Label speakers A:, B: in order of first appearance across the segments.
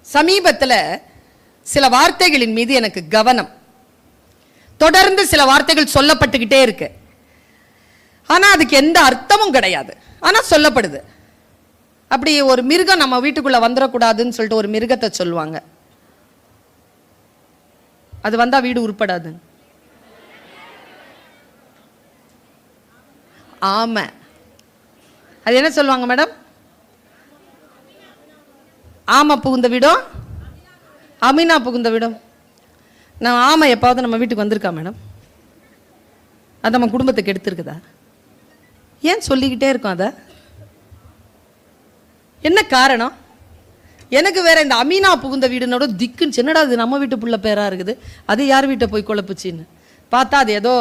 A: சமீபத்தில் சில வார்த்தைகளின் மீது எனக்கு கவனம். தொடர்ந்து சில வார்த்தைகள் சொல்லப்பட்டுக்கிட்டே இருக்கு. ஆனா அதுக்கு எந்த அர்த்தமும் கிடையாது. ஆனா சொல்லப்படுது. அப்படி ஒரு மிருகம் நம்ம வீட்டுக்குள்ள வந்துடக்கூடாதுன்னு சொல்லிட்டு ஒரு மிருகத்தை சொல்லுவாங்க. அது வந்தா வீடு உருப்படாது ஆமாம் அது என்ன சொல்லுவாங்க மேடம்? ஆமை புகுந்த வீடும் அமீனா புகுந்த வீடும் நான் ஆமை எப்பாவது நம்ம வீட்டுக்கு வந்திருக்கா மேடம்? அது நம்ம குடும்பத்துக்கு எடுத்துருக்குதா? ஏன் சொல்லிக்கிட்டே இருக்கோம் அதை? என்ன காரணம்? எனக்கு வேற இந்த அமீனா புகுந்த வீடுனோட திக்குன்னு சின்னடா அது நம்ம வீட்டு புள்ள பேரா இருக்குது? அது யார் வீட்டை போய் குழப்புச்சின்னு? பார்த்தா அது ஏதோ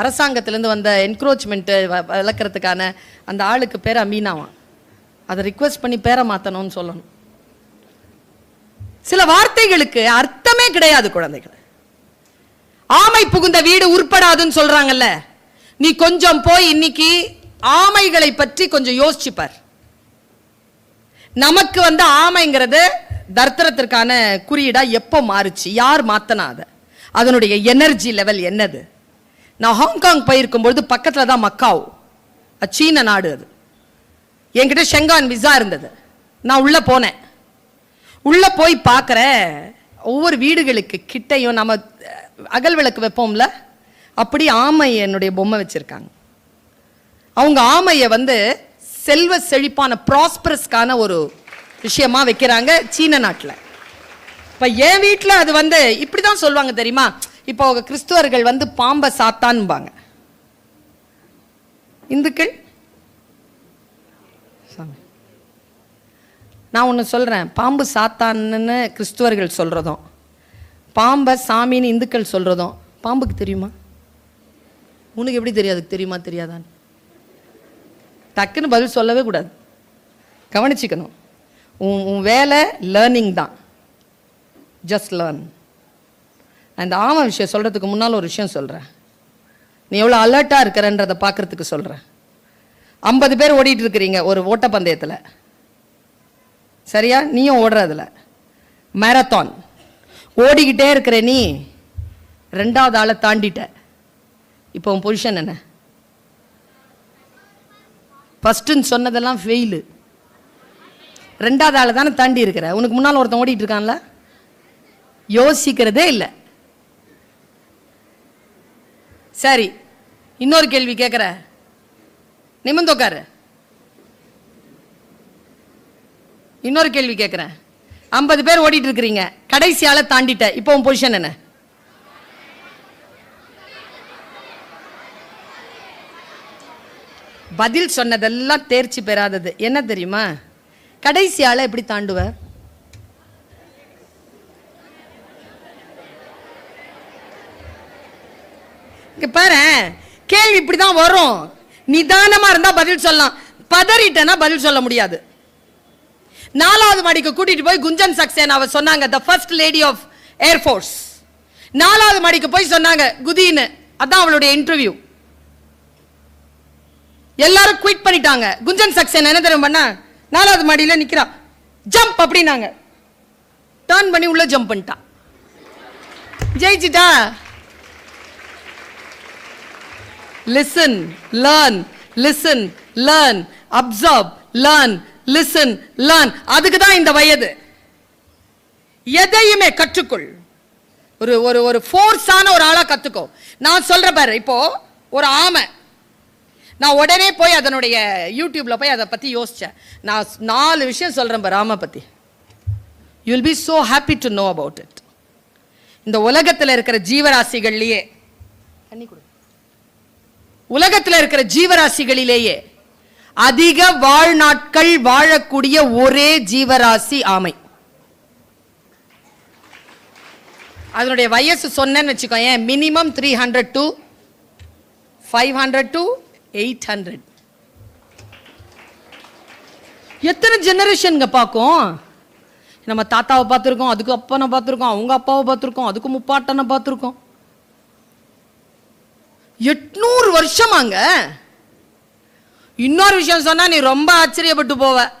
A: அரசாங்கத்திலேருந்து வந்த என்க்ரோச்மெண்ட்டு விளக்குறதுக்கான அந்த ஆளுக்கு பேர் அமீனாவான் அதை ரிக்வெஸ்ட் பண்ணி பேரை மாற்றணும்னு சொல்லணும். சில வார்த்தைகளுக்கு அர்த்தமே கிடையாது குழந்தைகள். ஆமை புகுந்த வீடு உருப்படாதுன்னு சொல்றாங்கல்ல. நீ கொஞ்சம் போய் இன்னைக்கு ஆமைகளை பற்றி கொஞ்சம் யோசிச்சுப்பார். நமக்கு வந்து ஆமைங்கிறது தர்த்தரத்திற்கான குறியீடா எப்போ மாறுச்சு? யார் மாத்தனா அதை? அதனுடைய எனர்ஜி லெவல் என்னது? நான் ஹாங்காங் போயிருக்கும்பொழுது பக்கத்தில் தான் மக்காவ். சீன நாடு அது. என்கிட்ட ஷெங்கான் விசா இருந்தது. நான் உள்ளே போனேன். உள்ள போய் பார்க்குறேன். ஒவ்வொரு வீடுகளுக்கு கிட்டையும் நம்ம அகல் விளக்கு வைப்போம்ல? அப்படி ஆமை என்னுடைய பொம்மை வச்சுருக்காங்க. அவங்க ஆமையை வந்து செல்வ செழிப்பான ப்ராஸ்பரஸ்க்கான ஒரு விஷயமா வைக்கிறாங்க சீன நாட்டில். இப்போ என் வீட்டில் அது வந்து இப்படி தான் சொல்லுவாங்க தெரியுமா? இப்போ கிறிஸ்துவர்கள் வந்து பாம்பை சாத்தான்பாங்க. இந்துக்கள் நான் ஒன்று சொல்கிறேன் பாம்பு சாத்தான்னு கிறிஸ்துவர்கள் சொல்கிறதும் பாம்பை சாமின்னு இந்துக்கள் சொல்கிறதும் பாம்புக்கு தெரியுமா? உனக்கு எப்படி தெரியாது தெரியுமா தெரியாதான்னு? டக்குன்னு பதில் சொல்லவே கூடாது. கவனிச்சிக்கணும். உன் உன் வேலை லேர்னிங் தான். ஜஸ்ட் லேர்ன் அந்த ஆமாம் விஷயம் சொல்கிறதுக்கு முன்னால் ஒரு விஷயம் சொல்கிறேன் நீ எவ்வளோ அலர்ட்டாக இருக்கிறன்றதை பார்க்குறதுக்கு சொல்கிறேன் ஐம்பது பேர் ஓடிட்டு இருக்கிறீங்க ஒரு ஓட்டப்பந்தயத்தில். சரியா? நீயும் ஓடுறதில்ல மேரத்தான் ஓடிக்கிட்டே இருக்கிற நீ ரெண்டாவது ஆளை தாண்டிட்ட. இப்போ உன் பொசிஷன் என்ன? ஃபஸ்ட்டுன்னு சொன்னதெல்லாம் ஃபெயிலு ரெண்டாவது ஆளை தானே தாண்டி இருக்கிற. உனக்கு முன்னால் ஒருத்தன் ஓடிட்டு இருக்கான்ல? யோசிக்கிறதே இல்லை. சரி இன்னொரு கேள்வி கேட்குற நிமிர்ந்து உட்காரு. இன்னொரு கேள்வி கேட்குறேன் ஐம்பது பேர் ஓடிட்டு இருக்கிறீங்க. கடைசியால் தாண்டிட்ட. இப்போ உன் பொசிஷன் என்ன? பதில் சொன்னதெல்லாம் தேர்ச்சி பெறாதது. என்ன தெரியுமா? கடைசியால் எப்படி தாண்டுவ? இங்க பாரு கேள்வி இப்படிதான் வரும். நிதானமா இருந்தா பதில் சொல்லலாம். பதறிட்டேன்னா பதில் சொல்ல முடியாது. நாலாவது மாடிக்கு கூட்டிட்டு போய் குஞ்சன் சக்சேனாவை சொன்னாங்க the first lady of air force நாலாவது மாடிக்கு போய் சொன்னாங்க குதின்னு. அதான் அவளுடைய இன்டர்வியூ எல்லாரும் குவிட் பண்ணிட்டாங்க. குஞ்சன் சக்சேனா என்ன தெரியும் பண்ண? நாலாவது மாடியில் நிற்கிறா ஜம்ப் அப்படின்னாங்க. டர்ன் பண்ணி உள்ள ஜம்ப் பண்ணிட்டா. ஜெயிச்சிட்டா? Listen learn listen learn observe learn listen learn அதுக்கு தான் இந்த வயது. எதையுமே கற்றுக்கொள். ஒரு ஒரு ஒரு ஃபோர்ஸான ஒரு ஆளா கத்துக்கோ. நான் சொல்ற பாரு இப்போ ஒரு ஆமை. நான் உடனே போய் அதனுடைய யூடியூப்ல போய் அதை பத்தி யோசிச்சேன். நான் ஸ்- நாலு விஷயம் சொல்றேன் பாரு ஆமை பத்தி. You will be so happy to know about it. இந்த உலகத்துல இருக்கிற ஜீவராசிகள்லயே உலகத்துல இருக்கிற ஜீவராசிகளிலேயே அதிக வாழ்நாட்கள் வாழக்கூடிய ஒரே ஜீவராசி ஆமை. அதனுடைய வயசு சொன்னேன்னு வச்சுக்கோ ஏன் minimum three hundred to five hundred to eight hundred எத்தனை ஜெனரேஷனுங்க பார்க்கும்? நம்ம தாத்தாவை பார்த்துருக்கோம் அதுக்கு அப்பனை பார்த்துருக்கோம் அவங்க அப்பாவை பார்த்துருக்கோம் அதுக்கு முப்பாட்டனை பார்த்துருக்கோம். எட்நூறு வருஷமாங்க. இன்னொரு விஷயம் சொன்னால் நீ ரொம்ப ஆச்சரியப்பட்டு போவ.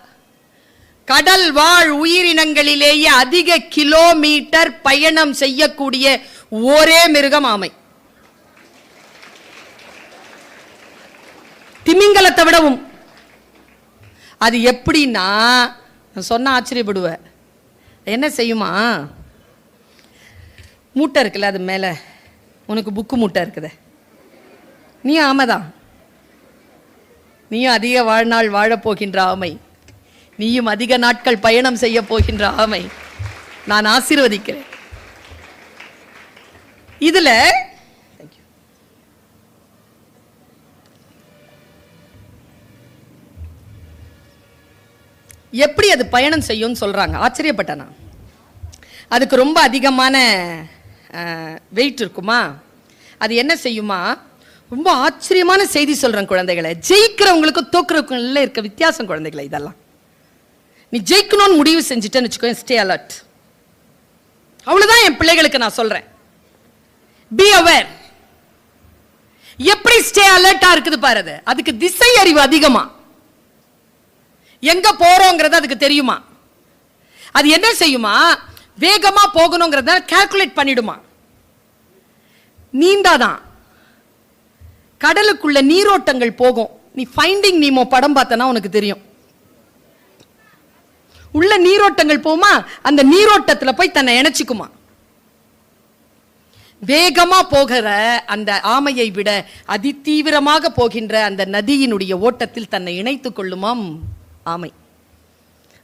A: கடல் வாழ் உயிரினங்களிலேயே அதிக கிலோமீட்டர் பயணம் செய்யக்கூடிய ஒரே மிருகம் ஆமை. திமிங்கலத்தை விடவும். அது எப்படின்னா சொன்ன ஆச்சரியப்படுவ. என்ன செய்யுமா? மூட்டை இருக்குல்ல அது மேலே. உனக்கு புக்கு மூட்டை இருக்குது. நீ ஆமைதான். நீயும் அதிக வாழ்நாள் வாழப்போகின்ற ஆமை. நீயும் அதிக நாட்கள் பயணம் செய்ய போகின்ற ஆமை. நான் ஆசீர்வதிக்கிறேன். இதுல எப்படி அது பயணம் செய்யும்னு சொல்றாங்க. ஆச்சரியப்பட்டேன்? நான் அதுக்கு ரொம்ப அதிகமான வெயிட் இருக்குமா? அது என்ன செய்யுமா? ரொம்ப ஆச்சரியமான செய்தி சொல்றேன் குழந்தைகளை. ஜெயிக்கிறவங்களுக்கும் தோக்குறவங்களும் இருக்க வித்தியாசம் குழந்தைகளை இதெல்லாம். நீ ஜெயிக்கணும்னு முடிவு செஞ்சுட்டேன்னு வச்சுக்கோ ஸ்டே அலர்ட் அவ்வளவுதான் என் பிள்ளைகளுக்கு நான் சொல்றேன். பி அவேர் எப்படி ஸ்டே அலர்ட்டா இருக்குது பாரு அது. அதுக்கு திசை அறிவு அதிகமா. எங்க போறோங்கிறது அதுக்கு தெரியுமா? அது என்ன செய்யுமா? வேகமா போகணுங்கிறத கால்குலேட் பண்ணிடுமா. நீந்தாதான். கடலுக்குள்ள நீரோட்டங்கள் போகும். நீ ஃபைண்டிங் நீமோ படம் பார்த்தனா உனக்கு தெரியும். உள்ள நீரோட்டங்கள் போமா அந்த நீரோட்டத்தில் போய் தன்னை இணைச்சிக்குமா? வேகமா போகிற அந்த ஆமையை விட அதிதீவிரமாக போகின்ற அந்த நதியினுடைய ஓட்டத்தில் தன்னை இணைத்துக் கொள்ளுமாம் ஆமை.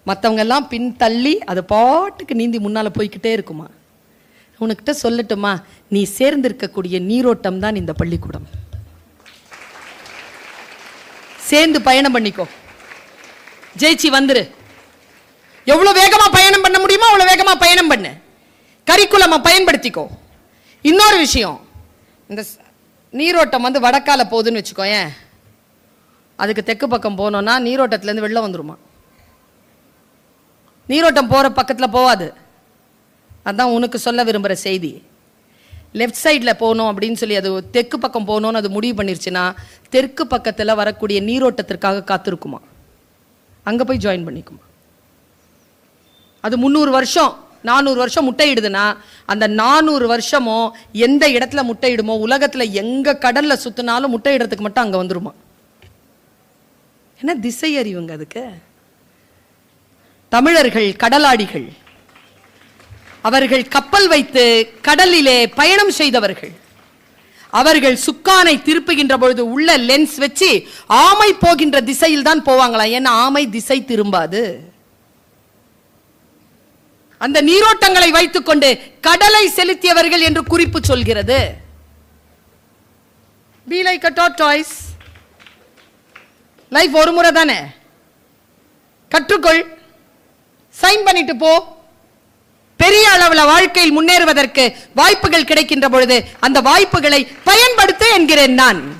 A: மற்றவங்க எல்லாம் பின் தள்ளி அது பாட்டுக்கு நீந்தி முன்னால போய்க்கிட்டே இருக்குமா? உனக்கிட்ட சொல்லட்டுமா? நீ சேர்ந்திருக்கக்கூடிய நீரோட்டம் தான் இந்த பள்ளிக்கூடம். சேர்ந்து பயணம் பண்ணிக்கோ. ஜெயிச்சு வந்துரு. எவ்வளவு வேகமா பயணம் பண்ண முடியுமோ அவ்வளவு வேகமா பயணம் பண்ணு. கரிக்குலமாக பயன்படுத்திக்கோ. இன்னொரு விஷயம் இந்த நீரோட்டம் வந்து வடக்கால போகுதுன்னு வச்சுக்கோயேன். அதுக்கு தெற்கு பக்கம் போனோம்னா நீரோட்டத்துலேருந்து வெளில வந்துருமா? நீரோட்டம் போகிற பக்கத்தில் போகாது அதான் உனக்கு சொல்ல விரும்புகிற செய்தி. லெஃப்ட் சைடில் போகணும் அப்படின்னு சொல்லி அது தெற்கு பக்கம் போகணும்னு அது முடிவு பண்ணிருச்சுன்னா தெற்கு பக்கத்தில் வரக்கூடிய நீரோட்டத்திற்காக காத்திருக்குமா? அங்கே போய் ஜாயின் பண்ணிக்குமா? அது முந்நூறு வருஷம் நானூறு வருஷம் முட்டையிடுதுன்னா அந்த நானூறு வருஷமும் எந்த இடத்துல முட்டையிடுமோ உலகத்தில் எங்கே கடலில் சுற்றினாலும் முட்டையிடுறதுக்கு மட்டும் அங்கே வந்துருமா? என்ன திசை அறிவுங்க அதுக்கு? தமிழர்கள் கடலாடிகள் அவர்கள் கப்பல் வைத்து கடலிலே பயணம் செய்தவர்கள். அவர்கள் சுக்கானை திருப்புகின்ற பொழுது உள்ள லென்ஸ் வச்சு ஆமை போகின்ற திசையில் தான் போவாங்களாம். ஏன்னா ஆமை திசை திரும்பாது. அந்த நீரோட்டங்களை வைத்துக்கொண்டு கடலை செலுத்தியவர்கள் என்று குறிப்பு சொல்கிறது. Be like a toys life ஒரு முறை தானே. கற்றுக்கொள். சைன் பண்ணிட்டு போ. பெரிய அளவுல வாழ்க்கையில் முன்னேறுவதற்கு வாய்ப்புகள் கிடைக்கின்ற பொழுது அந்த வாய்ப்புகளை பயன்படுத்த என்கிறேன் நான்.